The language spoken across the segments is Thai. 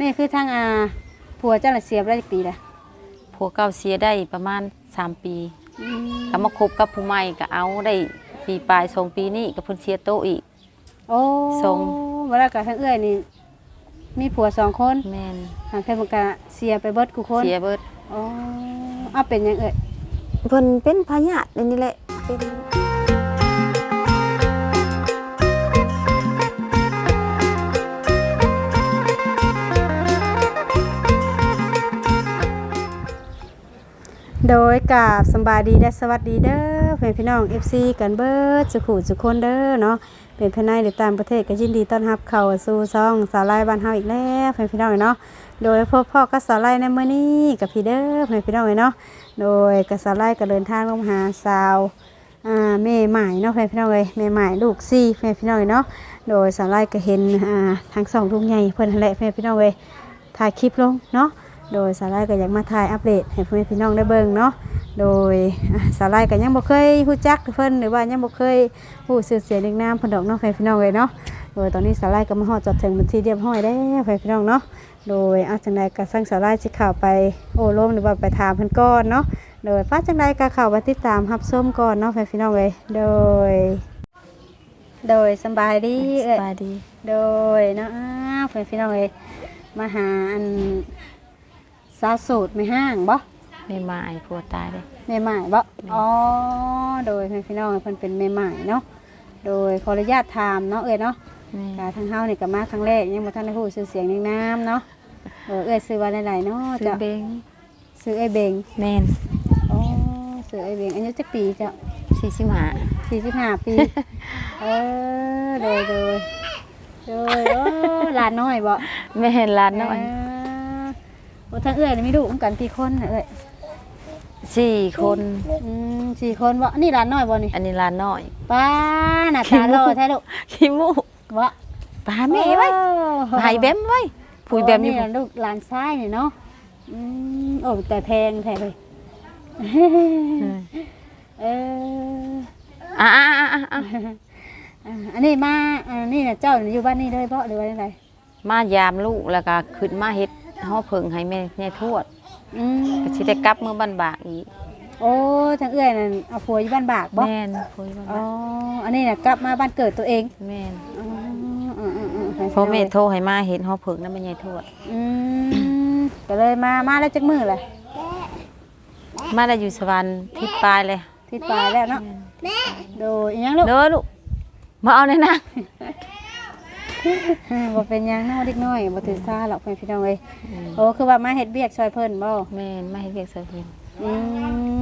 นี่คือทางอาผัวเจ้าน่ะเสียไปได้จักปีละผัวเก่าเสียได้ประมาณ3ปีอืมก็มาคบกับผู้ใหม่ก็เอาได้ปีปลายสองปีนี้ก็เพิ่นเสียโตะอีก โอ้ส่งเวลากับทางเอื้อยนี่มีผัวสองคนแม่นทางเพิ่นมันก็เสียไปเบิดกูคนเสียเบิดโอ้เอาเป็นหยังเอ้ยเพิ่นเป็นพยาธินี่แหละเป็น โดยกาบสบายดีและสวัสดีเด้อเพื่อนพี่น้อง FC กันเบิร์ดสุขุสุคนเด้อเนาะเป็นภายในหรือต่างประเทศก็ยินดีต้อนรับเข้าสู่ซองสาไลบ้านเฮาอีกแล้วเพื่อนพี่น้องเนาะโดยพบพ่อกับสาไลในมื้อนี้กับพี่เด้อเพื่อนพี่น้องเนาะโดยกับสาไลก็เดินทางลงหาสาวอ่าแม่ใหม่เนาะเพื่อนพี่น้องเอ้ยแม่ใหม่ลูกซี่เพื่อนพี่น้องเนาะโดยสาไลก็เห็นอ่าทั้งสองลุงใหญ่เพิ่นนั่นแหละเพื่อนพี่น้องเอ้ยถ่ายคลิปลงเนาะ โดยสาไลก็อยากมาถ่ายอัปเดตให้พ่อแม่พี่น้องได้เบิ่งเนาะโดยอะสาไลก็ยังบ่เคยฮู้จักเพิ่นหรือว่ายังบ่เคยฮู้ชื่อเสียงเรียงนามเพิ่นดอกเนาะพ่อแม่พี่น้องเลยเนาะโดยตอนนี้สาไลก็มาฮอดจอดถึงเป็นที่เรียบร้อยแล้วพ่อแม่พี่น้องเนาะโดยเอาจังใดก็สั่งสาไลสิเข้าไปโอ้ล้มหรือว่าไปถามเพิ่นก่อนเนาะโดยป้าจังใดก็เข้าไปติดตามรับชมก่อนเนาะพ่อแม่พี่น้องเลยโดย โดยสำบายดีสเอ้ยบายดี โดยเนาะอ้าวเพื่อนพี่น้องเลยมาหาอัน สาวสูตรไม่ห้างบ่แม่มาไอ้ผัวตายเลยแม่ใหม่บ่อ๋อโดยเพื่อนพี่น้องเพิ่นเป็นแม่ใหม่เนาะโดยขออนุญาตถามเนาะเอ้ยเนาะแม่กาทางเฮานี่ก็มาครั้งแรกยังบ่ทันได้ฮู้ชื่อเสียงเรียงนามเนาะเออเอ้ยซื้อว่าหลายๆเนาะซื้อจ้ะเบงซื้อไอ้เบงแม่นอ๋อซื้อไอ้เบงอายุจักปีจ้ะ45 45ปีเออโดยโดยโดยโอ้หลานน้อยบ่แม่นหลานน้อย โอ้ทั้งเอื้อยนี่มีลูกกันกี่คนน่ะเอ้ยสี่คน อืมสี่คนบ่นี่ร้านน้อยบ่นี่อันนี้หลานน้อยป้าหน้าตาหล่อแท้ลูกขี้มูกบ่ปาแม่ไว้โอ้หายแบมไว้ผุยแบมอยู่โนี่ล่ะลูกหลานซ้ายนี่เนาะอืมโอ้แต่แพงแท้เลยเอออะอะอะอะอะอ่าอันนี้มาอันนี้น่ะเจ้าอยู่บ้านนี่เลยบ่หรือว่าจังไดมายามลูกแล้วก็ขึ้นมาเฮ็ด ห่อเพิงให้แม่แม่ทวดอืมก็สิได้กลับเมื่อบ้านบากอีกโอ้ทั้งเอื้อยนั่นเอาผัวอยู่บ้านบากบ่แม่นคุยบ้านอ๋อบากอันนี้น่ะกลับมาบ้านเกิดตัวเองแม่นอ๋ออืมอืมอืมเพราะแม่โทรให้มาเฮ็ดห่อเพิงนำแม่ยายทวด อืมก็เลยมามาแล้วจักมือเลยมาได้อยู่สวรรค์ทิศปลายเลยที่ปลายแล้วเนาะโดยอิหยังลูกเด้อลูกมาเอาในอยนะ บ่เป็นหยังเนาะเด็กน้อยบ่ถือซาหรอกเพิ่นพี่น้องเอ้ยโอ้คือว่ามาเฮ็ดเวียกช่วยเพิ่นบ่แม่นมาเฮ็ดเวียกซอยเพิ่นอื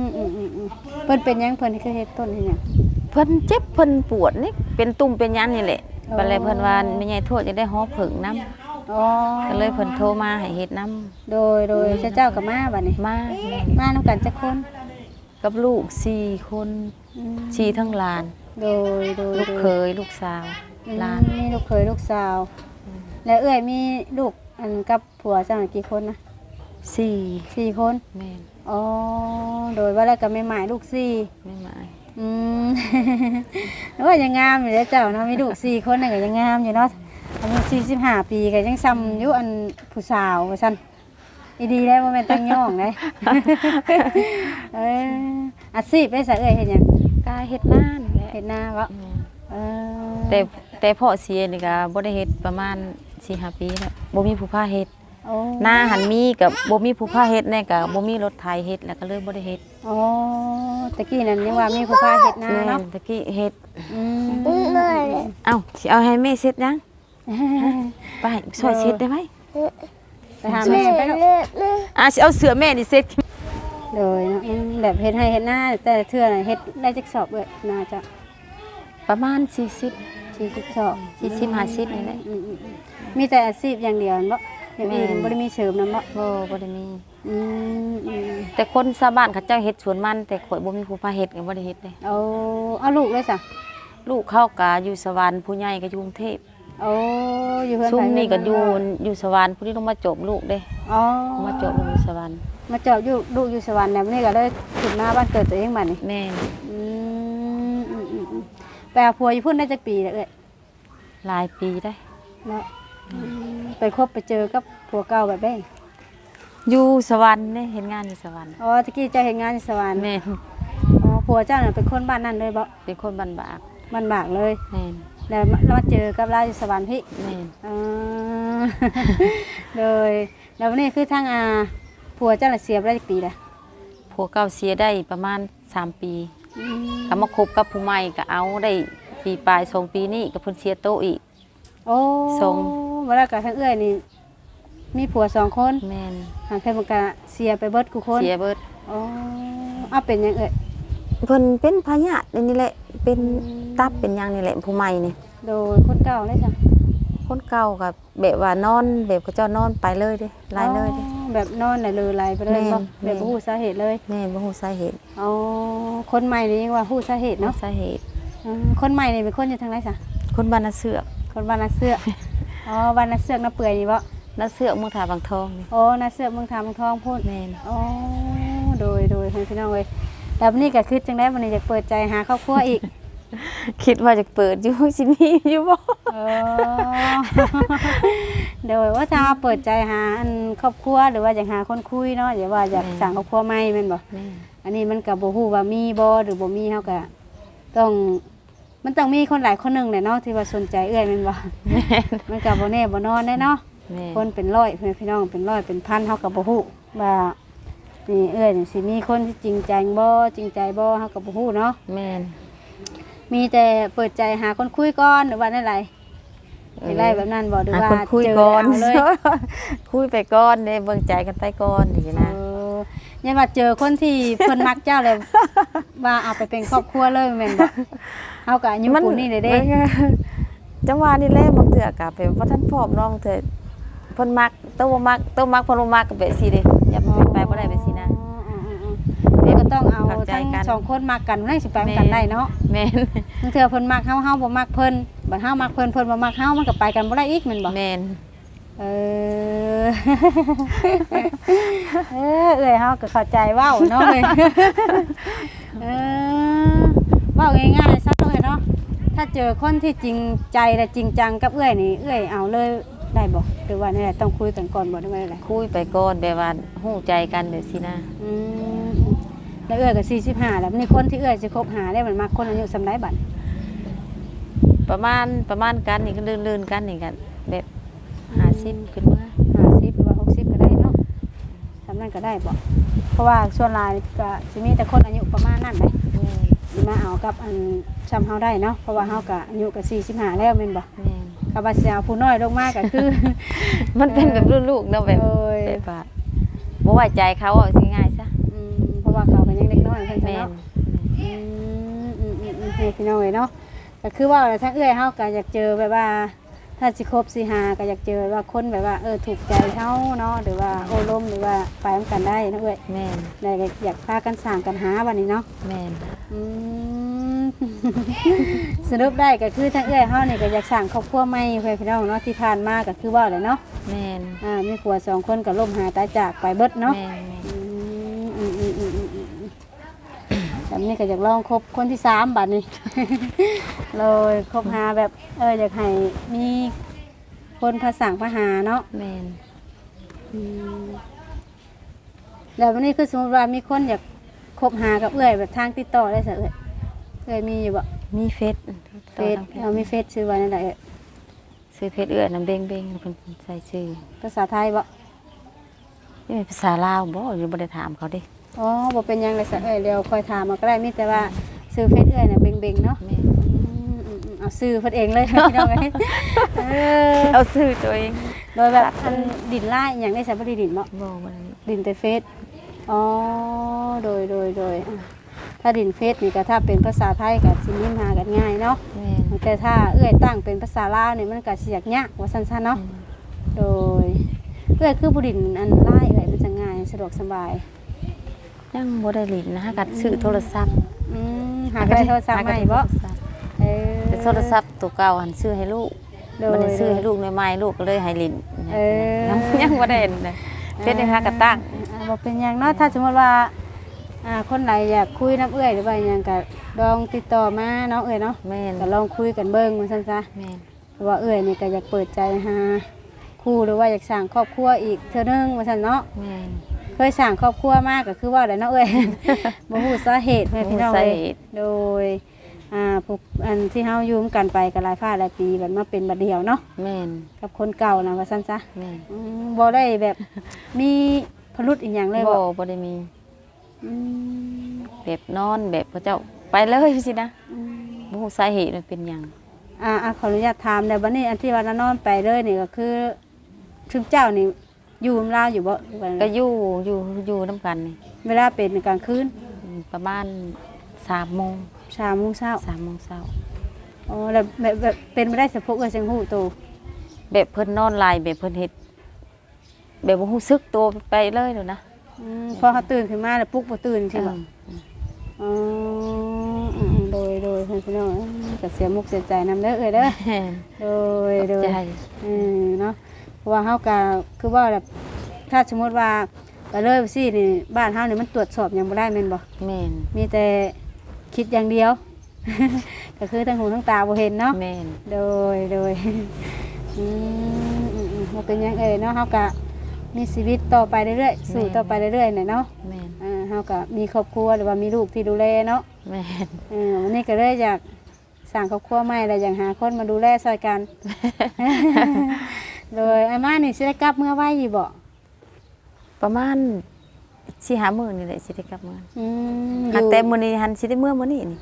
มอืมอืมอืมเพิ่นเป็นหยังเพิ่นคือเฮ็ดต้นเฮ็ดหยัง เพิ่นเจ็บเพิ่นปวดนี่เป็นตุ่มเป็นยันนี่แหละอ๋อ บัดเลยเพิ่นว่าแม่ยายทวดจะได้ห่อเพิงนํอ๋อก็เลยเพิ่นโทรมาให้เฮ็ดนํโดยโดยเจ้าก็มาบัดนี้มาแม่มานํกันจักคนกับลูกสี่คนอืมสี่ทั้งหลาน โดยโดยลูกโดยเคยลูกสาวอืม หลาน มีลูกเคยลูกสาว แล้วเอ้ยมีลูกอันกับผัวเจ้าน่ะกี่คนนะสี่สี่คนแม่นอ๋อโดยว่าแล้วก็ไม่หมายลูกสี่ไม่หมายอืมแล้วว่ายังงามอยู่แล้วเจ้าเนาะมีลูกสี่คนน่ะก็ยังงามอยู่เนาะอายุสี่สิบห้าปีก็ยังซ้ำอยู่อันผู้สาวว่าซั่นอีดีแล้วว่าแม่นตั้งย่องเลยเอออาชีพได้สะเอ้ยเฮ็ดหยังกายเฮ็ดนานแหละเฮ็ดนาบ่แม่นเออแต่ แต่พ่อเสียนี่ก็บ่ได้เฮ็ดประมาณ4-5ปีแล้วบ่มีผู้พาเฮ็ดโอ้หน้าหันมีกับบ่มีผู้พาเฮ็ดแน่ก็บ่มีรถไถเฮ็ดแล้วก็เลยบ่ได้เฮ็ดโอ้ตะกี้นั่นยังว่ามีผู้พาเฮ็ดนาแม่เนาะนตะกี้เฮ็ดอืมเอ้าสิเอาให้แม่เสร็จยังไปช่วยเสร็จได้ไหมไปหาแม่ไปเนาะอะสิเอาเสื้อแม่นี่เสร็จเลยเนาะอืมแบบเฮ็ดให้เฮ็ดหน้าแต่เทื่อน่ะเฮ็ดได้จักสอบเอ้ยน่าจะประมาณ40 40สอบ40 50นี่แหละอืมอืมอืมมีแต่อาชีพอย่างเดียวเนาะอย่างอื่นแม่นบ่ได้มีเสริมนำเนาะบ่บ่ได้มีอืมอืมแต่คนชาวบ้านเขาเจ้าเฮ็ดสวนมัน แต่ข่อยบ่มีผู้พาเฮ็ดก็บ่ได้เฮ็ดเลยเอาเอาลูกเลยซะลูกเขาก็อยู่สวรรค์ผู้ใหญ่ก็อยู่กรุงเทพเอาอยู่เพิ่นซุ่มไปนี่ก็อยู่เพิ่นอยู่สวรรค์ผู้ที่ลงมาจบลูกเด้อ๋อมาจบลูกอยู่สวรรค์มาเจอบอยู่ลูกอยู่สวรรค์แล้วนี่ก็เลยขึ้นมาบ้านเกิดตัวเองบัดนี้แม่นอืม อืมอืมอืมไปเอาผัวอยู่พุ่นได้จักปีแล้วเอ้ยหลายปีได้ เนาะอืมไปคบไปเจอกับผัวเก่าแบบได้อยู่สวรรค์เนี่ยเห็นงานอยู่สวรรค์อ๋อตะกี้เจะเห็นงานที่สวรรค์แม่นอ๋อผัวเจ้าน่ะเป็นคนบ้านนั่นเลยบ่เป็นคนบันบากบ้านบากเลย แม่นแล้วมาแล้วมาเจอกับเราที่สวรรค์พี่ แม่นอ๋อเลยแล้ววันนี้คือทางอาผัวเจ้าน่ะเสียไปได้กี่ปีแล้วผัวเก่าเสียได้ประมาณสามปีอืม ก็มาคบกับผู้ใหม่ก็เอาได้ปีปลายสองปีนี้ก็เพิ่นเสียโตะอีก โอ้ส่งเวลากับทางเอื้อยนี่ มีผัวสองคนแม่นหางเพิ่นมันก็เสียไปเบิดกูคนเสียเบิดโอ้เอาเป็นหยังเอ้ยเพิ่นเป็นพยาธินี่แหละเป็นอืม ตับเป็นหยังนี่แหละผู้ใหม่นี่โดยคนเก่าเลยจ้ะ คนเก่ากับแบบว่านอนแบบเขาเจ้านอนไปเลยเด้ไล่เลยเด้ อ๋อแบบนอนไหนเลยไหลไปเลยแม่นบ่แม่แบบนบ่ฮู้สาเหตุเลยแม่บ่ฮู้สาเหตุอ๋อคนใหม่นี่ยังว่าฮู้สาเหตุเนาะเนาะสาเหตุ อืมคนใหม่นี่เป็นคนอยู่ทางไหนจ้ะคนบ้านนาเสือกคนบ้านนาเสือกอ๋อบ้านนาเสือกนาเปื่อยนี่บ่นาเสือกเมืองถาบางทองนี่โอ้นาเสือกเมืองทาเมืองทองพูด แม่นอ๋อโดยโดยเพื่อนพี่น้องเว้ยแล้ววันนี้ก็คือจังได้วันนี้จะเปิดใจหาครอบครัวอีก คิดว่าจะเปิดอยู่สิมีอยู่บ่เออเดี๋ยวว่าจะเปิดใจหาอันครอบครัวหรือว่าอยากหาคนคุยเนาะอย่าว่าอยากสั่งครอบครัวใหม่แม่นบ่แม่นอันนี้มันก็บ่ฮู้ว่ามีบ่หรือบ่มีเฮาก็ต้องมันต้องมีคนหลายคนหนึงแหละเนาะที่ว่าสนใจเอื้อยแม่นบ่แม่นมันก็บ่แน่บ่นอนแน่เนาะแม่นคนเป็นร้อยเพื่อนพี่น้องเป็นร้อยเป็นพันเฮาก็บ่ฮู้ว่านี่เอื้อยนี่สิมีคนที่จริงใจบ่จริงใจบ่เฮาก็บ่ฮู้เนาะแม่น มีแต่เปิดใจหาคนคุยก่อนหรือว่าอะไรอยากได้แบบนั้นบ่หรือหาว่าคนคุยเจอก่อนเอาเลยคุยไปก่อนเด้เบิ่งใจกันไปก่อนนี่เอนะอยันว่าเจอคนที่เพิ่นมักเจ้าเลยว่าเอาไปเป็นครอบครัวเลยแม่นบ่เฮาก็อายุปูนนี่เลยเด้มันก็จังหวะนี่แหละบางเทื่อก็เป็นว่าท่านพร้อมเน้องเทื่อเพิ่นมักโตบ่มักโตมักเพิ่นบ่มักก็แบบสิเด้อย่าเป็นไปบ่ได้แบบสิ ใจทั้งกันสองคนมักกันนั่นสิไปนำกันได้เนาะแม่นบางเทื่อเพิ่นมักเฮาเฮาบ่มักเพิ่นบัดเฮามักเพิ่นเพิ่นบ่มักเฮามันก็ไปกันบ่ได้อีกแม่นบ่แม่นเออเออเอ้ยเฮาก็เข้าใจเว้าเนาะเอ้ยเออเว้าง่ายๆซะเอ้ยเนาะถ้าเจอคนที่จริงใจและจริงจังกับเอ้ยนี่เอ้ยเอาเลยได้บ่หรือว่านี่แหละต้องคุยกันก่อนบ่ได้ว่าอะไรคุยไปก่อนแบบว่าฮู้ใจกันแบบสินะอืม แล้วเอ้ยก็45แล้วนี่คนที่เอ้ยสิคบหาได้มันมักคนอายุสำไดบัดประมาณประมาณกันนี่ก็ลื่นๆกันนี่กันแบบ50ขึ้นมา50หรือว่า60ก็ได้เนาะสำนั้นก็ได้บ่เพราะว่าส่วนหลายก็สิมีแต่คนอายุประมาณนั้นเด้แม่นสิมาเอากับอันชำเฮาได้เนาะเพราะว่าเฮาก็อายุก็45แล้วแม่นบ่แม่นกับว่าสิเอาผู้น้อยลงมาก็คือ มันเป็นแบบรุ่นลูกเนาะแบบเอ้ยแบบว่าบ่ไว้ใจเขาเอาสิง่ายซะอืมเพราะว่าเขา ก็ยังเด็กน้อยเพิ่นซะแม่นเนาะอืมอืมอืมอืมให้พี่น้องเอ้ยเนาะก็คือว่าถ้าเอื้อยเฮาก็อยากเจอแบบว่า ถ้าสิคบสิหาก็อยากเจอว่าคนแบบว่าเออถูกใจเฮาเนาะหรือว่าโอ้ลมหรือว่าไปนำกันได้เนาะเอ้ยแม่นแล้วก็อยากพากันสร้างกันหาบัดนี้เนาะ แม่นอืม สรุปได้ก็คือทั้งเอื้อยเฮานี่ก็อยากสร้างครอบครัวใหม่เพื่อนพี่น้องเนาะที่ผ่านมาก็คือว่าเลยเนาะแม่นอ่ามีผัวสองคนก็ล่มหายตายจากไปเบิดเนาะแม่นอืมอืมอืมอืมอืมอืมอืม แบบนี้ก็อยากลองคบคนที่สามบัดนี้ เลยคบหาแบบเอออยากให้มีคนภาษาภาหาเนาะแม่นอืมแล้ววันนี้คือสมมติว่ามีคนอยากคบหากับเอื้อยแบบทางติดต่อได้สิเอื้อยเอื้อยมีอยู่บ่มีเฟซเฟซเรามีเฟซชื่อว่าอะไรเอ่ยซื้อเฟซเอื้อน้ำเบ้งเบ้งเพิ่นใส่ชื่อภาษาไทยบ่นี่เป็นภาษาลาวบ่หรือบ่ได้ถามเขาเด้ อ๋อบ่เป็นหยังเลยสักเอ้ยเดี๋ยวคอยถามมาก็ได้มีแต่ว่าซื้อเฟซเอ้ยน่ะเบ่งๆเนาะแม่นอืมอืมอืมเอาซื้อเพิ่นเองเลย พี่น้องเอ้ยเออเอาซื้อตัวเองโดยแบบอันดินไล่อหย่างได้ใช้บ่ได้ดินบ่ บ่บ่ได้ดินแต่เฟซอ๋อ โดย โดย โดยอะถ้าดินเฟซนี่ก็ถ้าเป็นภาษาไทยก็สิยิ้มหากันง่ายเนาะ แม่นแต่ถ้าเอ้ยตั้งเป็นภาษาลาวนี่มันก็สิยากยากว่าซั่นๆเนาะ โดย เอ้ยคือบ่ดินอันไล่เอ้ยมันจะง่ายสะดวกสบาย ยังบ่ได้ลิ้นนะกัดซื้อโทรศัพท์อืมหาได้โทรศัพท์ใหม่บ่เออแต่โทรศัพท์ตัวเก่าหันซื้อให้ลูกโดยบ่ได้ซื้อให้ลูกใหม่ๆลูกก็เลยให้ลิ้นเออยังยังบ่ได้เห็นเลยเป็นยังหากระตั้งอ่าบอกเป็นอย่างเนาะถ้าสมมติว่าอ่าคนไหนอยากคุยน้ำเอื้อยหรือว่าอย่างก็ลองติดต่อมาเนาะเอื้อยเนาะแม่นก็ลองคุยกันเบิ่งมันซั่นซะแม่นเพราะว่าเอื้อยนี่ก็อยากเปิดใจหาคคู่หรือว่าอยากสร้างครอบครัวอีกเทื่อนึงว่าซั่นเนาะแม่น เคยสร้างครอบครัวมากก็คือว่าได้เนาะเอ้ย บ่ฮู้สาเหตุแม่พี่น้องบ่ฮู้เอ้สายเหตุ โดยอ่าพวกอันที่เฮาอยู่ร่วมกันไปก็หลายภาคหลายปีบัดมาเป็นบัดเดียวเนาะแม่นกับคนเก่านะว่าซั่นซะแม่นอืมบ่ได้แบบ มีพลุดอีกอย่างเลยบ่บ่บ่ได้มีอืมแบบนอนแบบพระเจ้าไปเลยสินะอืม บ่ฮู้สาเหตุมันเป็นหยังอ่าอ่าขออนุญาตถามแต่บัดนี้อันที่ว่านอนไปเลยนี่ก็คือชุมเจ้านี่ อยู่นำลาวอยู่บ่หรือว่าก็อยู่อยู่อยู่นํกันนี่เวลาเป็นกลางคืนอืมประมาณ3โมง3:00นเช้า3โมงเช้าอ๋อแล้วแบบแบบเป็นไม่ได้สะพกเอ้ยเสียงฮู้โตแบบเพิ่นนอนหลายแบบเพิ่นเฮ็ดแบบบ่ฮู้สึกตัวไปเลยเดี๋ยวนะอืมพอเขาตื่นขึ้นมาแล้วปลุกบ่ตื่นใช่บ่อืมอ๋ออืมๆโดยโดยเพื่อนพี่น้องก็เสียมุกเสียใจนำเด้อเอ้ยเด้อแม่นโดยขอบโดยใจอืมเนาะเพ ราะว่าเฮาก็คือว่าแบบถ้าสมมติว่าก็เลยสินี่บ้านเฮานี่มันตรวจสอบหยังบ่ได้แม่นบ่แม่นมีแต่คิดอย่างเดียว ก็คือทั้งหูทั้งตาบ่เห็นเนาะแม่นโดยโดยอืมอืมอืมบ่เป็นหยังเอ้ยเนาะเฮาก็มีชีวิตต่อไปเรื่อยๆสู้ต่อไปเรื่อยๆน่ะเนาะแม่นอ่าเฮาก็มีครอบครัวหรือว่ามีลูกที่ดูแลเนาะแม่นเออวันนี้ก็เลยอยากสร้างครอบครัวใหม่แล้วอยากหาคนมาดูแลช่วยกัน โดยอาม่านี่สิได้กลับเมื่อไหร่อยู่บ่ประมาณ4 5มื้อนี่แหละสิได้กลับมาอืมอหักยู่แต่มื้อนี้หันสิได้มื้อมื้อนี้นี่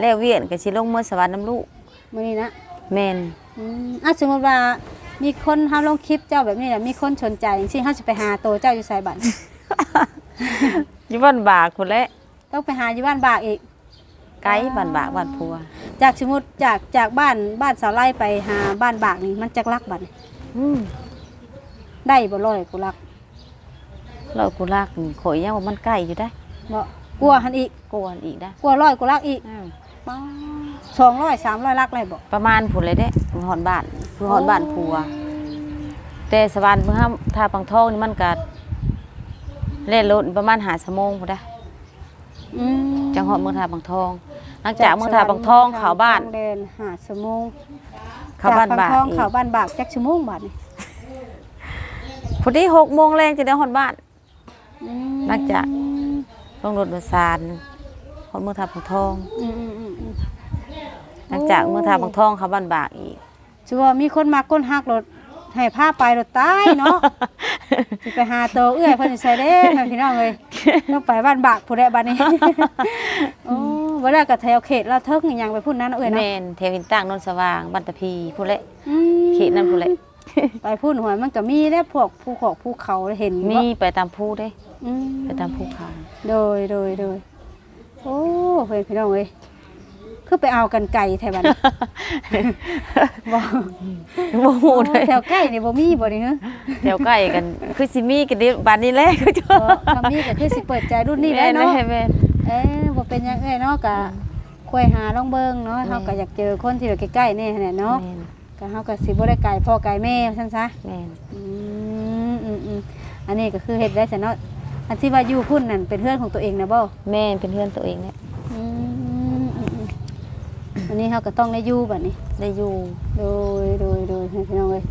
แล้วเวียนก็สิลงมื้อสวรรค์น้ำลูกมื้อนี้นะแม่นอืมอะสมมติว่ามีคนเฮาลงคลิปเจ้าแบบนี้แหละมีคนสนใจจริงๆเฮาสิไปหาโตวเจ้าอยู่ไสบัด อยู่บ้านบากพุ่นแหละต้องไปหาอยู่บ้านบากอีก ไกลบ้านบากบ้านพัวจากสมมุติจากจากบ้านบ้านสาวไร่ไปหาบ้านบากนี่มันจักลักบัดนี่ อืมได้บ่ร้อยกูลักเรากูลากนี่ข่อยยังว่ามันใกล้อยู่ได้บ่กลัวหันอีกกวนอีกได้กลัวร้อยกูลักอีกอืมป๊าสองร้อยสามร้อยลักเลยบ่ประมาณพุ่นเลยเด้คือฮอดบ้านคือฮอดบ้านพัว แต่สวรรค์เมื่อท่าปังทองนี่มันก็เล่นรถประมาณหาชั่วโมงพุ่นได้อืมจังหวัดเมืองท่าปังทอง หลังจากเมืองท่าปังทองเข้าบ้านเดินหาชั่วโมง เข้าบ้านจบากปังทองอีก เข้าบ้านบากจักชั่วโมงบาดนี่พอดีหกโมงแรงจะได้ฮอดบ้านอืมหลังจากลงรถโดยสารฮอดเมืองท่าปังทองอืมอืมอืมอืมหลังจากเมืองท่าปังทองเข้าบ้านบากอีก ชัวามีคนมาก้นหักรถให้พาไปรถตายเนาะ สิไปหาโตวเอื้อยเพิ่นสิใส่เด้แม่พี่น้องเอ้ยต้องไปบ้านบากผู้ใดบ้านนี้โอ้บ่ได้ก็แถวเขตลาวเทิงอีหยังไปพุ่นนั้นเอ้ยแมเนาะนเทวินตั้งนนสว่างบันตะพีผู้เละอืมเขตนั้นผู้เละไปพุ่นหวยมันก็มีได้พวกภูเขาภูเขาเห็นมีบ่ไปตามผู้เด้อืมไปตามผู้เขาโดยโดยโดยโอ้เพื่อนพี่น้องเอ้ย คือไปเอากันไก่แถวบ้านบ่บ่ฮู้เลยแถวใกล้นี่บ่มีบ่นี่ฮะแถวใกล้กัน คือสิมีกันดิบ้านนี้แหละคือจ้าบ่ถ้ามีก็คือสิเปิดใจรุ่นนี้แหล้วเนาะแม่แม่นเอ๊ะบ่เป็นหยังเอ้ยเนาะก็คุยหาลองเบิ่งเนาะแม่เฮาก็อยากเจอคนที่อยู่ใกล้ๆนี่แหละเนาะแม่นก็เฮาก็สิบ่ได้ไกลพ่อไกลแม่ซั่นซะแม่นอืมอืมอืมอันนี้ก็คือเฮ็ดได้ซะเนาะอันที่ว่าอยู่พุ่นนั่นเป็นเพื่อนของตัวเองนะบ่แม่นเป็นเพื่อนตัวเองเนี่ยอืมอืมอืม อันนี้เขาก็ต้องได้อยู่แบบนี้ ได้อยู่โดยโดยโดยให้พี่น้องเลย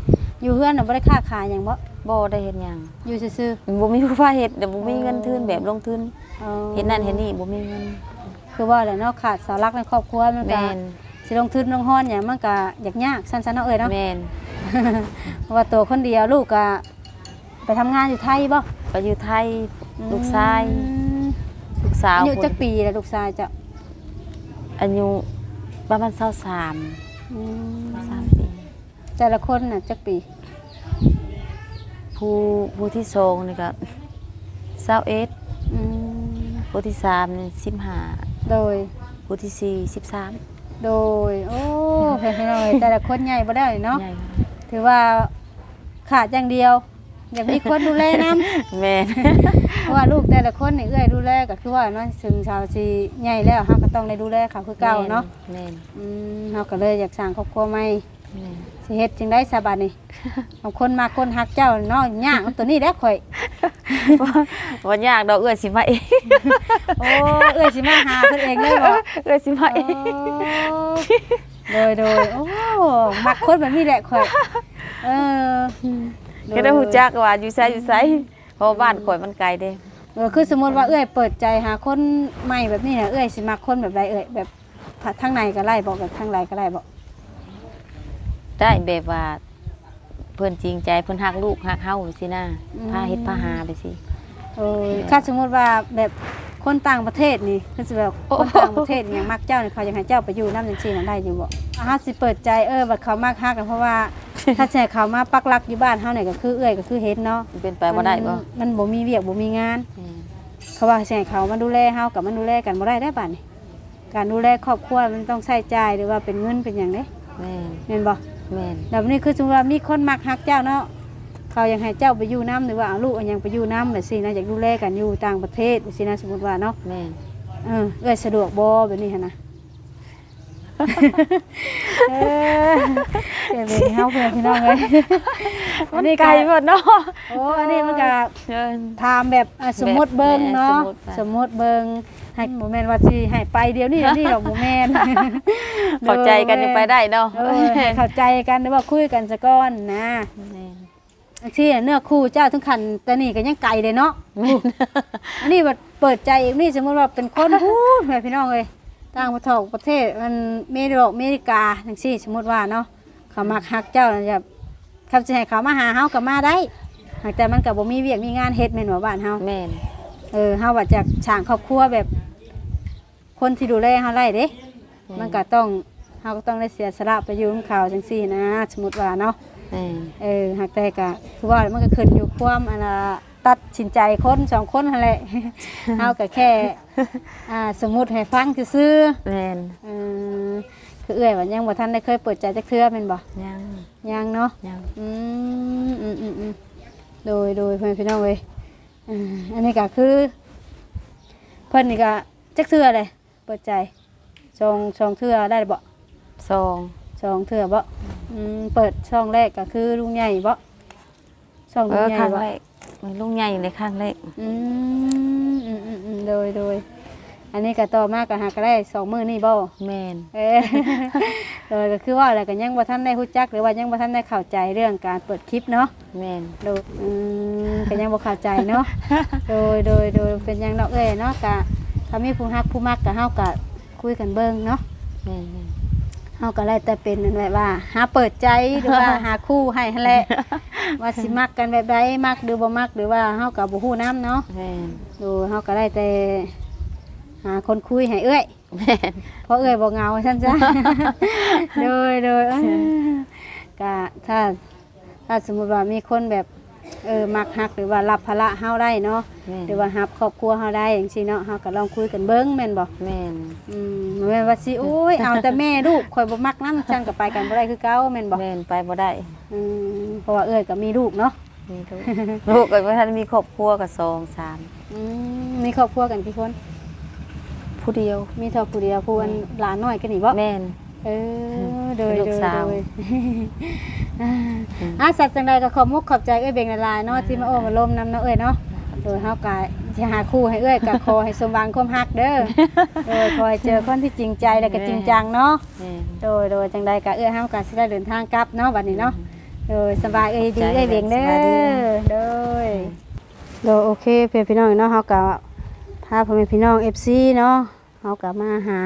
อยู่เพื่อนน่ะบ่ได้ค่าขายอย่างบ่บ่ได้เฮ็ดหยังอยู่ซื่อบ่มีผู้พาเฮ็ดเดี๋ยวบ่มีเงินทุนแบบลงทุนๆอ๋อเฮ็ดนั่นเฮ็ดนี่บ่มีเงิน คือว่าแหละเนาะขาดเสาหลักในครอบครัวมันก็แม่น สิลงทุนลงฮ้อนหยังมันก็ยากยากสั้นๆเนาะเอ้ยเนาะ แม่นเพราะว่าตัวคนเดียวลูกก็ไปทำงานอยู่ไทยบ่ไปอยู่ไทยลูกชายอืมลูกสาวอายุคนจักปีแล้วลูกชายเจ้าอายุ ประมาณ23อืม3ปีแต่ละคนน่ะจักปีผู้ผู้ที่สองนี่ก็เศร้าเอ็ดอืมผู้ที่สามนี่สิบห้าโดย ผู้ที่สี่สิบสามโดย โอ้เพิ่นพี่น้องเอ้ยแต่ละคนใหญ่บ่ได้เนาะ ใหญ่ถือว่าขาดอย่างเดียว อยากมีคนดูแลนํแม่นเพราะว่าลูกแต่ละคนนี่เอื้อยดูแลก็คือว่าเนาะถึงชาวสิใหญ่แล้วเฮาก็ต้องได้ดูแลเขาคือเก่าเนาะแม่นอืมเฮาก็เลยอยากสร้างครอบครัวใหม่แม่นสิเฮ็ดจังได้สบายนี่บางคนมาคนฮักเจ้าเนาะยากเอาตัวนี้แหละข่อยวันยากดอกเอื้อยสิมาเองโอ้เอื้อยสิมาหาเพิ่นเองเลยบ่เอื้อยสิมาเองโอ้โดยโดยโอ้มักคนแบบนี้แหละข่อยเออ ก็ได้ฮู้จักว่าอยู่ไสอยู่ไสเพราะว่าบ้านข่อยมันไกลเด้เออคือสมมติว่าเอ้ยเปิดใจหาคนใหม่แบบนี้น่ะเอ้ยสิมักคนแบบใดเอ้ยแบบทางในก็ไล่บอกแบบทางไรก็ไล่บอกได้แบบว่าเพิ่นจริงใจเพิ่นฮักลูกฮักเฮาสินะพาเฮ็ดพาหาไปสิ เออถ้าสมมติว่าแบบ คนต่างประเทศนี่คือสิแบบคนต่างประเทศอย่างมักเจ้านี่เขาอยากให้เจ้าไปอยู่น้ำจังซี่น่ะได้อยู่บ่อาฮาสิเปิดใจเออว่าเขามักฮักกันเพราะว่าถ้าแช่เขามาปักหลักอยู่บ้านเฮาเนี่ยก็คือเอ้ยก็คือเฮ็ดเนาะมันเป็นไปบ่ได้บ่มันมันบ่มีเวียกบ่มีงานอืมเขาว่าแช่เขามาดูแลเฮากับมันดูแลกันบ่ได้ได้อบัดนี้การดูแลครอบครัวมันต้องใช้จ่ายหรือว่าเป็นเงินเป็นหยังเด้แม่นแม่นบ่แม่นแบบนี้คือสมมติว่ามีคนมักฮักเจ้าเนาะ เขาอยากให้เจ้าไปอยู่น้ำหรือว่าเอาลูกเอาหยังไปอยู่น้ำแบบสินะอยากดูแลกันอยู่ต่างประเทศแบบสินะสมมติว่าเนาะแม่นเออเอ้ยสะดวกบ่แบบนี้หั่นนะ เออเก็บเองเฮาเพื่อนพี่น้องเลยอันนี้ไกลก็หมดเนาะโอ้อันนี้มันก็เชิญถามแบบอะสมมติเบิ่งเนาะแบบสมมติเบิ่งให้บ่แม่นว่าสิให้ไปเดี๋ยวนี้เดี๋ยวนี้หรอกบ่แม่นเข้าใจกันยังไปได้เนาะ เออให้เข้าใจกันหรือว่าคุยกันซะก่อนนะ แม่น บางทีน่เนื้อคู่เจ้าถึงขันแต่นี่ก็ยังไกลเลยเนาะอันนี้แบบเปิดใจอีกนี่สมมติว่าเป็นคนพูดแม่พี่น้องเลยต่างประเทศประเทศมันเมริโกอเมริกาทั้งสี่สมมติว่าเนาะเขามักฮักเจ้าจะคำจะให้เขามาหาเฮาก็มาได้หากแต่มันก็บ่มีเวียกมีงานเฮ็ดแม่นว่าบ้านเฮาแม่นเออเฮาว่าจากสร้างครอบครัวแบบ คนที่ดูแลเฮาได้เด้มันก็ต้องเฮาก็ต้องได้เสียสละไปอยู่กับเขาจังซี่นะ สมมติว่าเนาะ แม่นเออหากแต่ก็คือว่ามันก็ขึ้นอยู่ความอันน่ะตัดสินใจคนสองคนนั่นแหละ เอาก็แค่อ่าสมมุติให้ฟังซื่อแม่นๆเออคือเอื้อยว่ายังบ่ทันได้เคยเปิดใจจักเทื่อแม่นบ่ยังยังเนาะ ยังอืมอืมอืมอืมโดยโดยเพื่อนพี่น้องเว้ยอ่าอันนี้ก็คือ เพิ่นนี่ก็จักเทื่อเลยเปิดใจสองสองเทื่อได้บ่ซอง สองเทื่อบ่อืมเปิดช่องแรกก็คือลุงใหญ่บ่ช่องเอลุงอใหญ่ครั้งบ่แรกลุงใหญ่เลยครั้งแรกอืมอืมอืมอืมโดยโดยอันนี้ก็ต่อมาก็หาก็ได้สองมื้อนี่บ่ แม่นเออโดยก็คือว่าอะไรก็ยังบ่ทันได้ฮู้จัก หรือว่ายังบ่ทันได้เข้าใจเรื่องการเปิดคลิปเนาะแม่นโดยอืมก็ยังบ่เข้าใจเนาะโดยโดยโดยเป็นหยังดอกเอ้ยเนาะกะถ้ามีผู้ฮักผู้มักก็เฮาก็คุยกันเบิ่งเนาะแม่นแม่น เฮาก็ไล่แต่เป็นนั่นแหละว่า หาเปิดใจหรือว่าหาคู่ให้หั่นแหละว่าสิมักกันแบบใดมักหรือบ่มักหรือว่าเฮาก็บ่ฮู้นํเนาะแม่นดูเฮาก็ได้แต่ หาคนคุยให้เอ้ยแม่นเพราะเอ้ยบ่เหงาซั่นจ้ะ โดยโดยเอ้ยก็ถ้าถ้าสมมุติว่ามีคนแบบ เออมักฮักหรือว่ารับภาระเฮาได้เนาะแม่นหรือว่ารับครอบครัวเฮาได้จังซี่เนาะเฮาก็ลองคุยกันเบิ่งแม่นบ่แม่นอืมบ่แม่นว่าสิโอ้ยเอาแต่แม่ลูกข่อยบ่มักนำจังก็ไปกันบ่ได้คือเก่าแม่นบ่แม่นไปบ่ได้อืมเพราะว่าเอ้ยก็มีลูกเนาะมีลูก ลูกก็บ่ทันมีครอบครัวก็สองสามอืมมีครอบครัวกันกี่คน ผู้เดียว มีเท่าผู้เดียวผู้อันหลานน้อยกันนี่บ่แม่น เออโดยเป็นลูโดกยสาวโดยอ่าอะสัตว์จังใดก็ขอบมุกขอบใจเอ้ยเบงละลายเนาะที่มาโอ้มาลมนำเนาะเอ้ยเนาะโดยเฮากะสิหาคู่ให้เอ้ยกะขอให้สมหวังความฮักเด้อโดยคอยเจอคนที่จริงใจแล้วก็จริงจังเนาะ แม่น โดยโดยจังใดกะเอ้ยเฮากะสิได้เดินทางกลับเนาะบัดนี้เนาะโดยสบายเอ้ยดีเอ้ยเบงเด้อ โดยโดยโอเคเพื่อนพี่น้องเนาะเฮากะพาพ่อแม่พี่น้อง FC เนาะเฮากะมาหา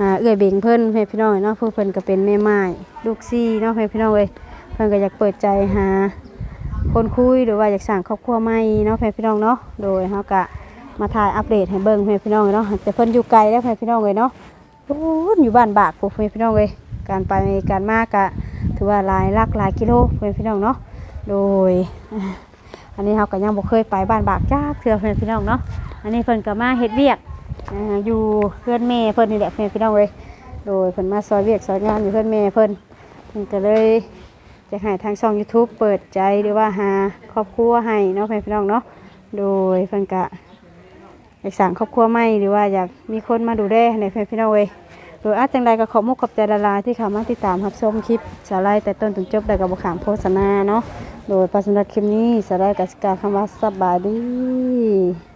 อ่าเอื้อยเบ่งเพิ่นเพื่พี่น้องเนาะผู้เพิ่นก็เป็นแม่ไม้ลูกซี่เนาะเพื่พี่น้องเอ้ยเพิ่นก็อยากเปิดใจหาคนคุยหรือว่าอยากสร้างครอบครัวใหม่เนาะเพื่พี่น้องเนาะโดยเฮาก็มาถ่ายอัปเดตให้เบิ่งเพื่พี่น้องเนาะแต่เพิ่นอยู่ไกลแล้วเพื่พี่น้องเอ้ยเนาะโอ้ยอยู่บ้านบากพวกเพื่อนพี่น้องเอ้ยการไปการมาก็ถือว่าหลายลักหลายกิโลเพื่อนพี่น้องเนาะโดยอันนี้เฮาก็ยังบ่เคยไปบ้านบากจ้าเทื่อเพื่อนพี่น้องเนาะอันนี้เพิ่นก็มาเฮ็ดเวียก อยู่เพื่อนแม่เพิ่นนี่แหละเพื่อนพี่น้องเลยโดยเพิ่นมาซอยเวียกซอยงานอยู่เพื่อนแม่เพิ่นเพิ่นก็เลยจะให้ทางช่อง YouTube เปิดใจหรือว่าหาครอบครัวให้เนาะเพื่อนพี่น้องเนาะโดยเพิ่นก็อยากสั่งครอบครัวใหม่หรือว่าอยากมีคนมาดูแลในเพื่อนพี่น้องเลยโดยอาจังใดก็ขอมุกขอบใจละลายที่เขามาติดตามรับชมคลิปสาไลแต่ต้นถึงจบได้กับบุขามโฆษณาเนาะโดยประสำหรับคลิปนี้สาไลกับสกาคำว่าสบายดี